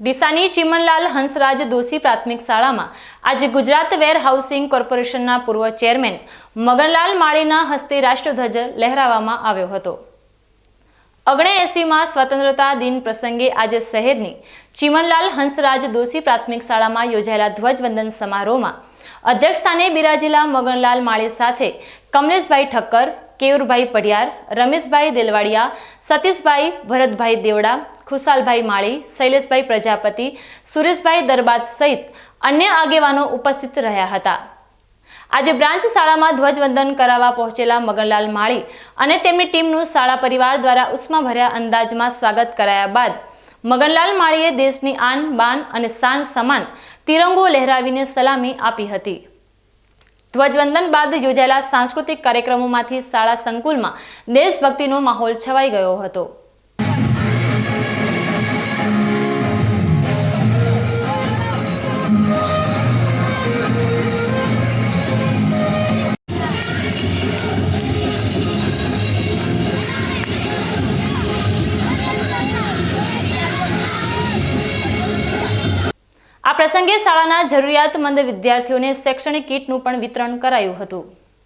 ડીસાની ચિમનલાલ હંસરાજ દોશી પ્રાથમિક શાળામાં આજે ગુજરાત વેર હાઉસિંગ કોર્પોરેશનના પૂર્વ ચેરમેન મગનલાલ માળીના હસ્તે રાષ્ટ્રધ્વજ લહેરાવવામાં આવ્યો હતો. ઓગણએંસીમાં સ્વતંત્રતા દિન પ્રસંગે આજે શહેરની ચિમનલાલ હંસરાજ દોશી પ્રાથમિક શાળામાં યોજાયેલા ધ્વજવંદન સમારોહમાં અધ્યક્ષસ્થાને બિરાજેલા મગનલાલ માળી સાથે કમલેશભાઈ ઠક્કર કેયુરભાઈ પઢિયાર, રમેશભાઈ દેલવાડિયા, સતીશભાઈ ભરતભાઈ દેવડા, ખુશાલભાઈ માળી, શૈલેષભાઈ પ્રજાપતિ, સુરેશભાઈ દરબાદ સહિત અન્ય આગેવાનો ઉપસ્થિત રહ્યા હતા. આજે બ્રાન્ચ શાળામાં ધ્વજવંદન કરાવવા પહોંચેલા મગનલાલ માળી અને તેમની ટીમનું શાળા પરિવાર દ્વારા ઉષ્માભર્યા અંદાજમાં સ્વાગત કરાયા બાદ મગનલાલ માળીએ દેશની આન, બાન અને શાન સમાન તિરંગો લહેરાવીને સલામી આપી હતી. ધ્વજવંદન બાદ યોજાયેલા સાંસ્કૃતિક કાર્યક્રમોમાંથી શાળા સંકુલમાં દેશભક્તિનો માહોલ છવાઈ ગયો હતો. પ્રસંગે શાળાના જરૂરિયાતમંદ વિદ્યાર્થીઓને શૈક્ષણિક કીટનું પણ વિતરણ કરાયું હતું.